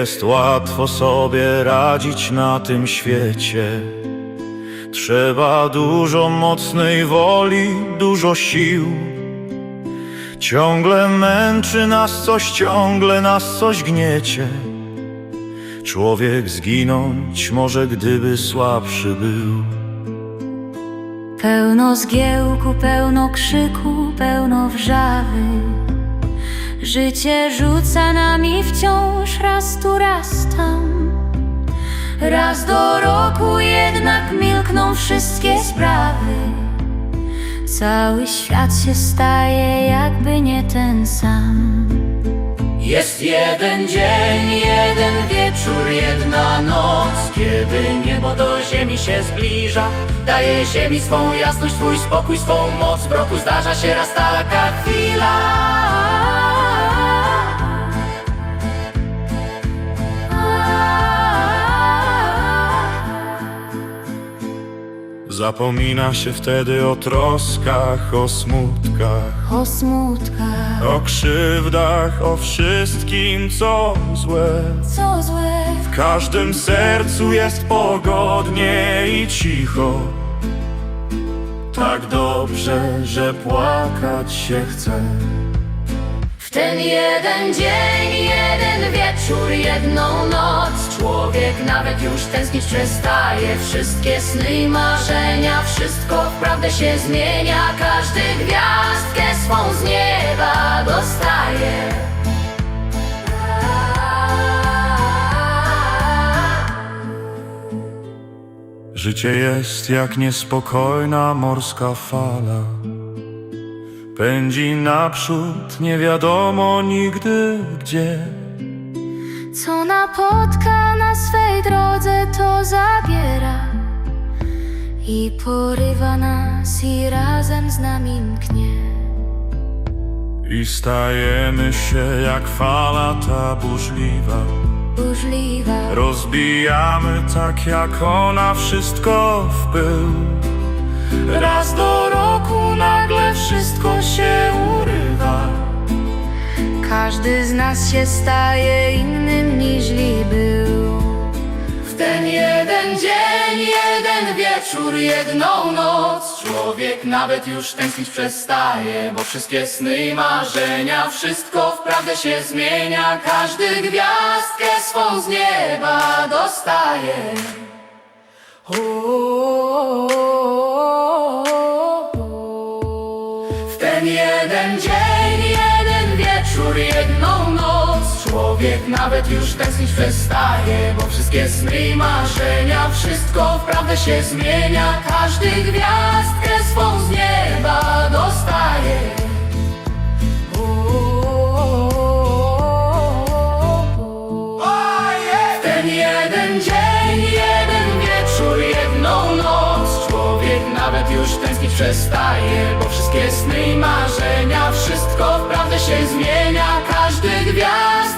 jest łatwo sobie radzić na tym świecie. Trzeba dużo mocnej woli, dużo sił. Ciągle męczy nas coś, ciągle nas coś gniecie. Człowiek zginąć może, gdyby słabszy był. Pełno zgiełku, pełno krzyku, pełno wrzawy. Życie rzuca nami wciąż raz tu, raz tam. Raz do roku jednak milkną wszystkie sprawy. Cały świat się staje jakby nie ten sam. Jest jeden dzień, jeden wieczór, jedna noc Kiedy niebo do ziemi się zbliża Daje ziemi swą jasność, swój spokój, swą moc W roku zdarza się raz taka chwila Zapomina się wtedy o troskach, o smutkach, O smutkach, o krzywdach, o wszystkim, co złe. co złe, W każdym sercu jest pogodnie i cicho. Tak dobrze, że płakać się chce. W ten jeden dzień, jeden wieczór, jedną noc Człowiek nawet już tęsknić przestaje Wszystkie sny i marzenia, wszystko w prawdę się zmienia Każdy gwiazdkę swą z nieba dostaje Życie jest jak niespokojna morska fala. Pędzi naprzód, nie wiadomo nigdy gdzie. Co napotka na swej drodze, to zabiera i porywa nas i razem z nami mknie. I stajemy się jak fala ta burzliwa. Burzliwa, Rozbijamy tak jak ona wszystko w pył. Każdy z nas się staje innym niż był. W ten jeden dzień, jeden wieczór, jedną noc. Człowiek nawet już tęsknić przestaje Bo wszystkie sny i marzenia Wszystko w prawdę się zmienia. Każdy gwiazdkę swą z nieba dostaje. W ten jeden dzień, wieczór, jedną noc Człowiek nawet już tęsknić przestaje Bo wszystkie sny i marzenia Wszystko w prawdę się zmienia. Każdy już tęsknić przestaje Bo wszystkie sny i marzenia Wszystko w prawdę się zmienia Każdy gwiazdkę